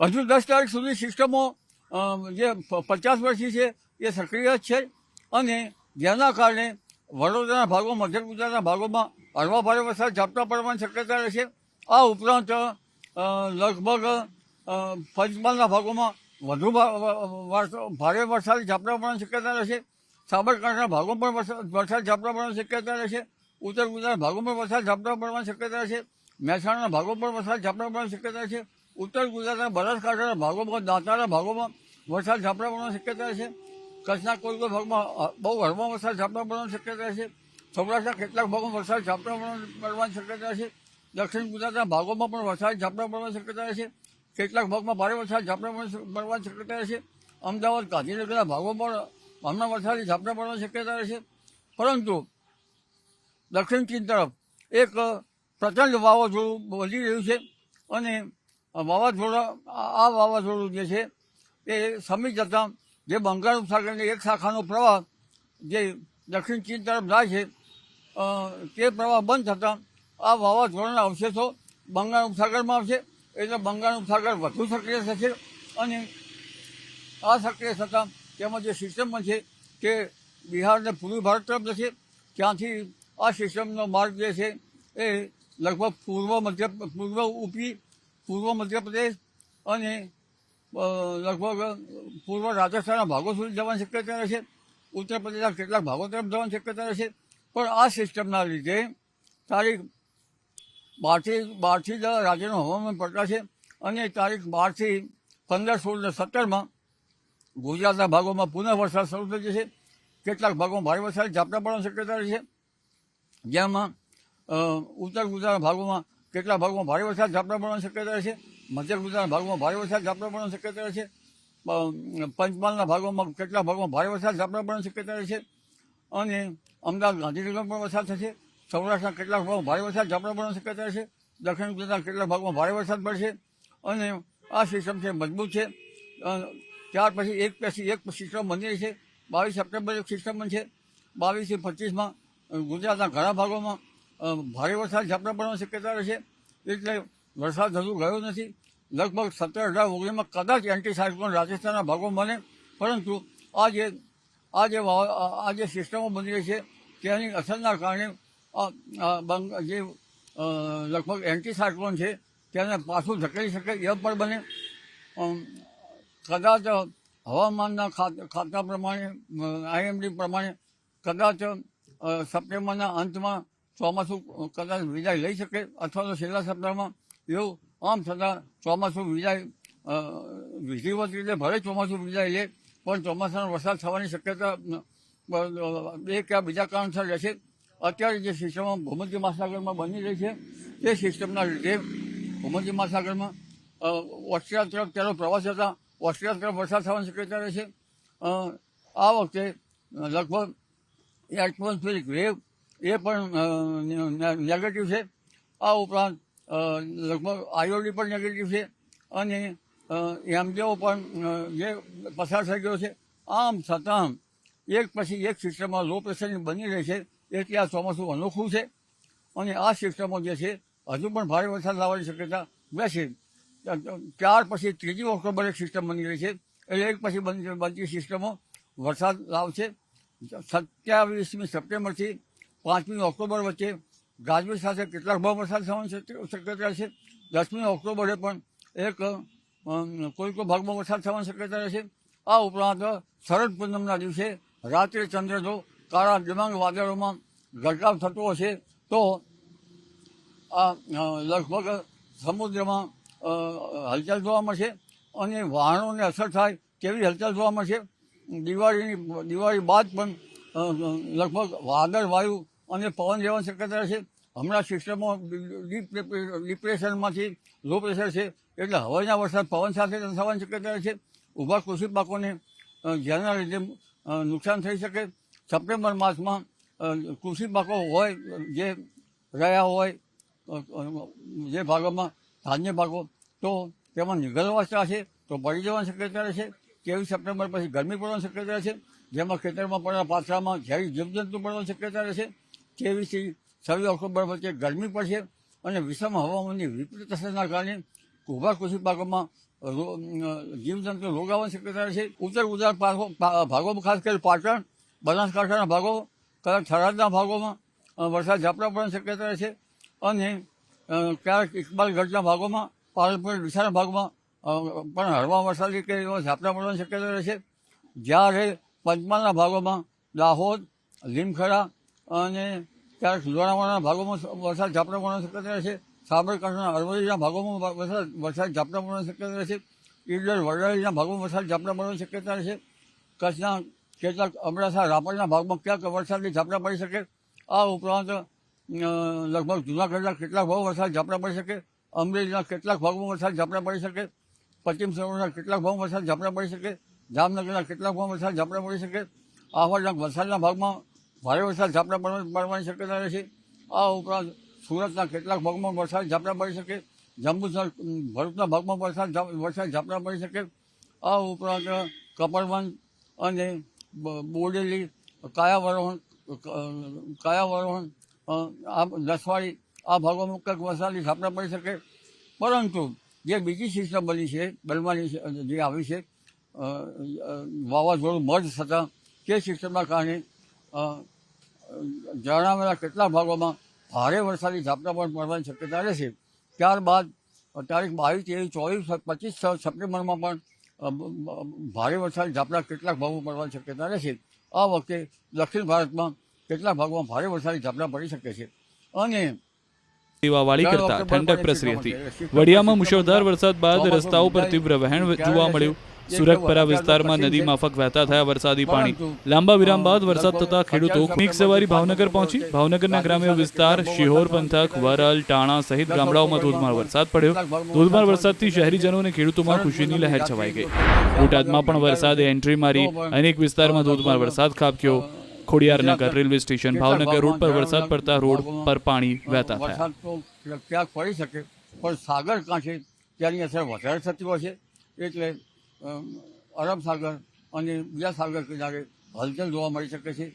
હજુ દસ તારીખ સુધી સિસ્ટમો જે પચાસ વર્ષથી છે, એ સક્રિય જ છે. અને જેના કારણે વડોદરાના ભાગો, મધ્ય ગુજરાતના ભાગોમાં હળવા ભારે વરસાદ, ઝાપટા પડવાની શક્યતા રહેશે આ ઉપરાંત લગભગ પંચમહાલના ભાગોમાં વધુ ભારે વરસાદ, ઝાપટા પડવાની શક્યતા રહેશે સાબરકાંઠાના ભાગો પણ વરસાદ, ઝાપટા પડવાની શક્યતા રહેશે ઉત્તર ગુજરાતના ભાગો પણ વરસાદ, ઝાપટા પડવાની શક્યતા રહેશે મહેસાણાના ભાગો પણ વરસાદ, ઝાપટા પડવાની શક્યતા છે. ઉત્તર ગુજરાતના બનાસકાંઠાના ભાગોમાં, દાંતાના ભાગોમાં વરસાદ ઝાપટા પડવાની શક્યતા છે. કચ્છના કોઈ કોઈ ભાગમાં બહુ હળવા વરસાદ ઝાપટા પડવાની શક્યતા છે. સૌરાષ્ટ્રના કેટલાક ભાગોમાં વરસાદ ઝાપટા પડવાની શક્યતા છે. દક્ષિણ ગુજરાતના ભાગોમાં પણ વરસાદ ઝાપટા પડવાની શક્યતા છે. કેટલાક ભાગમાં ભારે વરસાદ ઝાપટા પડવાની શક્યતા છે. અમદાવાદ, ગાંધીનગરના ભાગોમાં પણ હમણાં વરસાદી ઝાપટા પડવાની શક્યતા છે. પરંતુ દક્ષિણ ચીન તરફ એક પ્રચંડ વાવાઝોડું વધી રહ્યું છે અને વાવાઝોડા, આ વાવાઝોડું જે છે, એ સમી જતાં જે બંગાળ ઉપસાગરની એક શાખાનો પ્રવાહ જે દક્ષિણ ચીન તરફ જાય છે તે પ્રવાહ બંધ થતાં આ વાવાઝોડાના અવશેષો બંગાળ ઉપસાગરમાં આવશે, એટલે બંગાળ ઉપસાગર વધુ સક્રિય થશે અને આ સક્રિય થતાં તેમાં જે સિસ્ટમમાં છે તે બિહારને પૂર્વી ભારત તરફ જશે, ત્યાંથી આ સિસ્ટમનો માર્ગ જે છે એ લગભગ પૂર્વ મધ્ય, પૂર્વ ઉપી પૂર્વ મધ્યપ્રદેશ અને લગભગ પૂર્વ રાજસ્થાનના ભાગો સુધી જવાની શક્યતા રહેશે ઉત્તર પ્રદેશના કેટલાક ભાગો તરફ જવાની શક્યતા રહેશે પણ આ સિસ્ટમના લીધે તારીખ બારથી બારથી રાજ્યનું હવામાન છે અને તારીખ બારથી પંદર, સોળ ને સત્તરમાં ગુજરાતના ભાગોમાં પુનઃ વરસાદ શરૂ થઈ જશે. કેટલાક ભાગોમાં ભારે વરસાદ ઝાપટા પડવાની શક્યતા રહેશે જેમાં ઉત્તર ગુજરાતના ભાગોમાં કેટલાક ભાગમાં ભારે વરસાદ ઝાપટા પડવાની શક્યતા છે? મધ્ય ગુજરાતના ભાગમાં ભારે વરસાદ ઝાપટા પડવાની શક્યતા છે? પંચમહાલના ભાગોમાં કેટલા ભાગોમાં ભારે વરસાદ ઝાપટા પડવાની શક્યતા છે? અને અમદાવાદ ગાંધીનગરમાં પણ વરસાદ થશે? સૌરાષ્ટ્રના કેટલાક ભાગમાં ભારે વરસાદ ઝાપટા પડવાની શક્યતા છે? દક્ષિણ ગુજરાતના કેટલાક ભાગમાં ભારે વરસાદ પડશે? અને આ સિસ્ટમ છે, મજબૂત છે. ત્યાર પછી એક પછી એક સિસ્ટમ બની છે. બાવીસ સપ્ટેમ્બર એક સિસ્ટમ બનશે બાવીસથી પચીસમાં ગુજરાતના ઘણા ભાગોમાં ભારે વરસાદ ઝાપટા પડવાની શક્યતા રહેશે એટલે વરસાદ હજુ ગયો નથી. લગભગ સત્તર અઢાર ઓગણીસમાં કદાચ એન્ટી સાયક્લોન રાજસ્થાનના ભાગો બને. પરંતુ આ જે આ જે આ- જે સિસ્ટમો બની રહી છે, તેની અસરના કારણે જે લગભગ એન્ટી સાયક્લોન છે, તેને પાછું ધકેલી શકે એ પણ બને. કદાચ હવામાનના ખાતા પ્રમાણે આઈએમડી પ્રમાણે કદાચ સપ્ટેમ્બરના અંતમાં ચોમાસું કદાચ વિદાય લઈ શકે અથવા તો છેલ્લા સપ્તાહમાં એવું આમ છતાં ચોમાસું વિદાય વિધિવત રીતે ભલે ચોમાસું વિદાય લે, પણ ચોમાસાનો વરસાદ થવાની શક્યતા બે કે બીજા કારણસર રહેશે. અત્યારે જે સિસ્ટમો ભૂમધ્ય મહાસાગરમાં બની રહી છે, તે સિસ્ટમના લીધે ભૂમધ્ય મહાસાગરમાં ઓસ્ટ્રેલિયા તરફ તેનો પ્રવાસ હતા ઓસ્ટ્રેલિયા તરફ વરસાદ થવાની શક્યતા રહેશે આ વખતે લગભગ એટમોસ્ફિરિક વેવ એ પણ નેગેટિવ છે. આ ઉપરાંત લગભગ આયોડી પણ નેગેટિવ છે અને એમડીઓ પણ જે પસાર થઈ ગયો છે. આમ છતાં, એક પછી એક સિસ્ટમમાં લો પ્રેશરની બની રહી છે, એટલે આ ચોમાસું અનોખું છે. અને આ સિસ્ટમો જે છે, હજુ પણ ભારે વરસાદ લાવવાની શક્યતા બેસે ત્યાર પછી ત્રીજી ઓક્ટોબર એક સિસ્ટમ બની રહી છે, એટલે એક પછી બની, બનતી સિસ્ટમો વરસાદ લાવશે. સત્યાવીસમી સપ્ટેમ્બરથી પાંચમી ઓક્ટોબર વચ્ચે ગાજવીજ સાથે કેટલાક ભાવ વરસાદ થવાની શક્યતા છે. દસમી ઓક્ટોબરે પણ એક કોઈ કોઈ ભાગમાં વરસાદ થવાની શક્યતા રહેશે આ ઉપરાંત શરદ પૂનમના દિવસે રાત્રે ચંદ્ર જો કાળા દિમાંગ વાદળોમાં ગરકાવ થતો હશે, તો આ લગભગ સમુદ્રમાં હલચલ જોવા મળશે અને વાહનોને અસર થાય તેવી હલચલ જોવા મળશે. દિવાળીની, દિવાળી બાદ પણ લગભગ વાદળ, વાયુ અને પવન જેવા શક્યતા રહેશે હમણાં સિસ્ટમમાં ડિપ્રેશનમાંથી લો પ્રેશર છે. એટલે હવાના વરસાદ, પવન સાથે થવાની શક્યતા રહેશે ઊભા કૃષિ પાકોને જેના લીધે નુકસાન થઈ શકે. સપ્ટેમ્બર માસમાં કૃષિ પાકો હોય, જે રહ્યા હોય જે ભાગોમાં ધાન્ય પાકો, તો તેમાં નિગલવાસતા છે, તો પડી જવાની શક્યતા રહેશે તેવી સપ્ટેમ્બર પછી ગરમી પડવાની શક્યતા રહેશે જેમાં ખેતરમાં પડેલા પાથરામાં ઝેરી જીવજંતુ પડવાની શક્યતા રહેશે ત્રેવીસથી છવ્વીસ ઓક્ટોબર વચ્ચે ગરમી પડશે અને વિષમ હવામાનની વિપરીત અસરના કારણે ઊભા કૃષિ પાકોમાં જીવજંતુ રોગાવાની શક્યતા રહે છે. ઉત્તર ભાગો- ભાગોમાં ખાસ કરી પાટણ, બનાસકાંઠાના ભાગો કદાચ થરાદના ભાગોમાં વરસાદ ઝાપટા પડવાની શક્યતા રહે છે. અને ક્યારેક ઇકબાલગઢના ભાગોમાં, પાલનપુર ડીસાના ભાગમાં પણ હળવા વરસાદી કે એવા ઝાપટા પડવાની શક્યતા રહે છે. જ્યારે પંચમહાલના ભાગોમાં દાહોદ, લીમખેડા અને ક્યારેક લુણાવાડાના ભાગોમાં વરસાદ ઝાપટા પડવાની શક્યતા રહે છે. સાબરકાંઠાના અરવલ્લીના ભાગોમાં વરસાદ વરસાદ ઝાપટા પડવાની શક્યતા છે. ઈડર વડાળીના ભાગોમાં વરસાદ ઝાપટા પડવાની શક્યતા છે. કચ્છના કેટલાક અબડાસા, રાપરના ભાગમાં ક્યાંક વરસાદની ઝાપટા પડી શકે. આ ઉપરાંત લગભગ જૂનાગઢના કેટલાક ભાગો વરસાદ ઝાપટા પડી શકે. અમરેલીના કેટલાક ભાગમાં વરસાદ ઝાપટા પડી શકે. પશ્ચિમ સૌરાષ્ટ્રના કેટલાક ભાગમાં વરસાદ ઝાપટા પડી શકે. જામનગરના કેટલાક ભાગમાં વરસાદ ઝાપટા પડી શકે. આહવાડના વલસાડના ભાગમાં ભારે વરસાદ ઝાપટા પડવા- પડવાની શક્યતા રહેશે આ ઉપરાંત સુરતના કેટલાક ભાગમાં વરસાદ ઝાપટા પડી શકે. જંબુસર ભરૂચના ભાગમાં વરસાદ વરસાદ ઝાપટા પડી શકે. આ ઉપરાંત કપડવંજ અને બોડેલી, કાયાવરોહણ કાયાવરોહણ આ નસવાડી આ ભાગોમાં કંઈક વરસાદની ઝાપટા પડી શકે. પરંતુ જે બીજી સિસ્ટમ બની છે, બનવાની જે આવી છે વાવાઝોડું મર્જ થતાં તે સિસ્ટમના કારણે જણાવેલા કેટલાક ભાગોમાં ભારે વરસાદી ઝાપટા પણ પડવાની શક્યતા રહેશે. ત્યારબાદ તારીખ બાવીસ તેવીસ ચોવીસ પચીસ સપ્ટેમ્બરમાં પણ ભારે વરસાદી ઝાપટા કેટલાક ભાગો પડવાની શક્યતા રહેશે. આ વખતે દક્ષિણ ભારતમાં કેટલાક ભાગોમાં ભારે વરસાદી ઝાપટા પડી શકે છે. અને સેવાવાળી કરતા ઠંડક પ્રસરી હતી. વડિયામાં મુશળધાર વરસાદ બાદ રસ્તાઓ પર તીવ્ર વહેણ જોવા મળ્યું? સુરતપરા વિસ્તારમાં નદી માફક વહેતા થયા વરસાદી પાણી. લાંબા વિરામ બાદ વરસાદ થતા ખેડૂતો પીક સવારી ભાવનગર પહોંચી. ભાવનગરના ગ્રામ્ય વિસ્તાર શિહોર પંથક વરલ ટાણા સહિત ગામડાઓમાં ધોધમાર વરસાદ પડ્યો. ધોધમાર વરસાદથી શહેરીજનો અને ખેડૂતોમાં ખુશીની લહેર છવાઈ ગઈ. બોટાદમાં પણ વરસાદે એન્ટ્રી મારી. અનેક વિસ્તારમાં ધોધમાર વરસાદ ખાબક્યો. Khodiyarnagar railway station Bhavnagar road પર વરસાદ પડતા રોડ પર પાણી વહેતા થયા. ક્યાંક પડી શકે પણ સાગર કાંઠે ત્યાંની અસર વધારે થતી હોય છે. એટલે અરબ સાગર અને બીજા સાગર કિનારે હલચલ જોવા મળી શકે છે.